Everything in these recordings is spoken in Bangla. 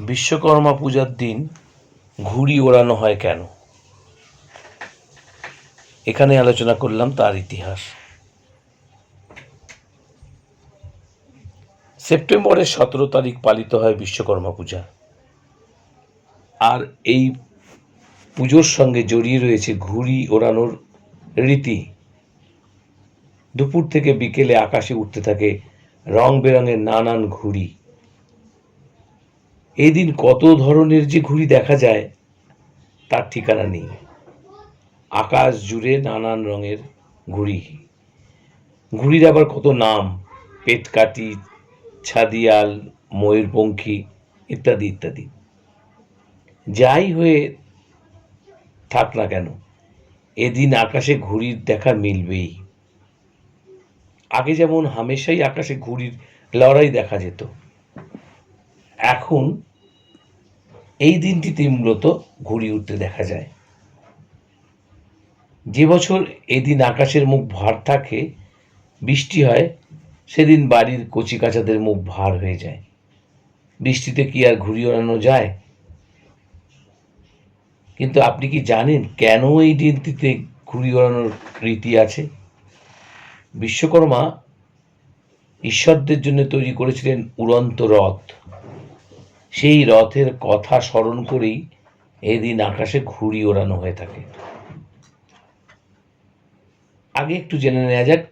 বিশ্বকর্মা পূজার দিন ঘুড়ি ওড়ানো হয় কেন? এখানে আলোচনা করলাম তার ইতিহাস। সেপ্টেম্বরের সতেরো তারিখ পালিত হয় বিশ্বকর্মা পূজা। আর এই পুজোর সঙ্গে জড়িয়ে রয়েছে ঘুড়ি ওড়ানোর রীতি। দুপুর থেকে বিকেলে আকাশে উঠতে থাকে রং বেরঙের নানান ঘুড়ি। এই দিন কত ধরনের যে ঘুড়ি দেখা যায়, তার ঠিকানা নেই। আকাশ জুড়ে নানান রঙের ঘুড়ি। ঘুড়ির আবার কত নাম? পেটকাটি ছাদিয়াল, ময়ূরপঙ্খী ইত্যাদি ইত্যাদি। যাই হয়ে থাক না কেন, এদিন আকাশে ঘুড়ির দেখা মিলবেই। আগে যেমন হামেশাই আকাশে ঘুড়ির লড়াই দেখা যেত, এখন এই দিনটিতে মূলত ঘুড়ি উঠতে দেখা যায়। যে বছর এদিন আকাশের মুখ ভার থাকে, বৃষ্টি হয়, সেদিন বাড়ির কচি কাচাদের মুখ ভার হয়ে যায়। বৃষ্টিতে কি আর ঘুড়ি ওড়ানো যায়? কিন্তু আপনি কি জানেন কেন এই দিনটিতে ঘুড়ি ওড়ানোর রীতি আছে? বিশ্বকর্মা ঈশ্বরদের জন্য তৈরি করেছিলেন উড়ন্ত রথ। সেই রথের কথা স্মরণ করেই এদিন আকাশে ঘুড়ি ওড়ানো হয়ে থাকে। আগে একটু জেনে নেওয়া যাক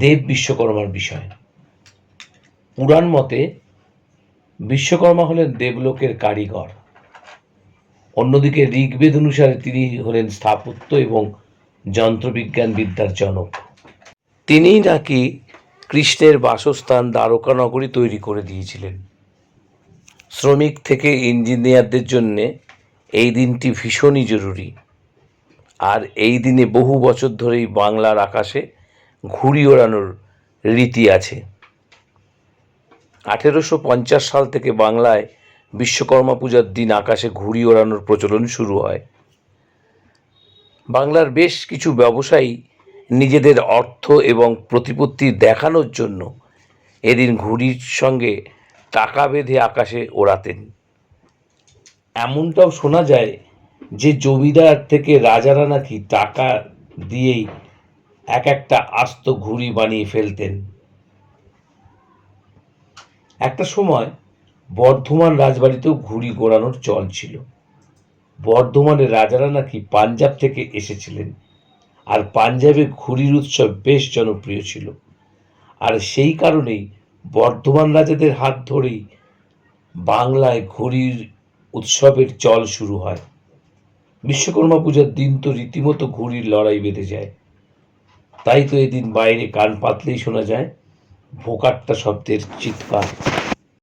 দেব বিশ্বকর্মার বিষয়। পুরাণ মতে বিশ্বকর্মা হলেন দেবলোকের কারিগর। অন্যদিকে ঋগ্বেদ অনুসারে তিনি হলেন স্থাপত্য এবং যন্ত্রবিজ্ঞান বিদ্যার জনক। তিনিই নাকি কৃষ্ণের বাসস্থান দ্বারকা নগরী তৈরি করে দিয়েছিলেন। শ্রমিক থেকে ইঞ্জিনিয়ারদের জন্যে এই দিনটি ভীষণই জরুরি। আর এই দিনে বহু বছর ধরেই বাংলার আকাশে ঘুড়ি ওড়ানোর রীতি আছে। আঠেরোশো পঞ্চাশ সাল থেকে বাংলায় বিশ্বকর্মা পূজার দিন আকাশে ঘুড়ি ওড়ানোর প্রচলন শুরু হয়। বাংলার বেশ কিছু ব্যবসায়ী নিজেদের অর্থ এবং প্রতিপত্তি দেখানোর জন্য এদিন ঘুড়ির সঙ্গে টাকা বেঁধে আকাশে ওড়াতেন। এমনটাও শোনা যায় যে জমিদার থেকে রাজারা নাকি টাকা দিয়েই এক একটা আস্ত ঘুড়ি বানিয়ে ফেলতেন। একটা সময় বর্ধমান রাজবাড়িতেও ঘুড়ি গোড়ানোর চল ছিল। বর্ধমানের রাজারা নাকি পাঞ্জাব থেকে এসেছিলেন আর পাঞ্জাবে ঘুড়ির উৎসব বেশ জনপ্রিয় ছিল। আর সেই কারণেই বর্ধমান রাজাদের হাত ধরেই বাংলায় ঘুড়ির উৎসবের চল শুরু হয়। বিশ্বকর্মা পূজার দিন তো রীতিমতো ঘুড়ির লড়াই বেঁধে যায়। তাই তো এদিন বাইরে কান পাতলেই শোনা যায়, ভোকাট্টা শব্দের চিৎকার।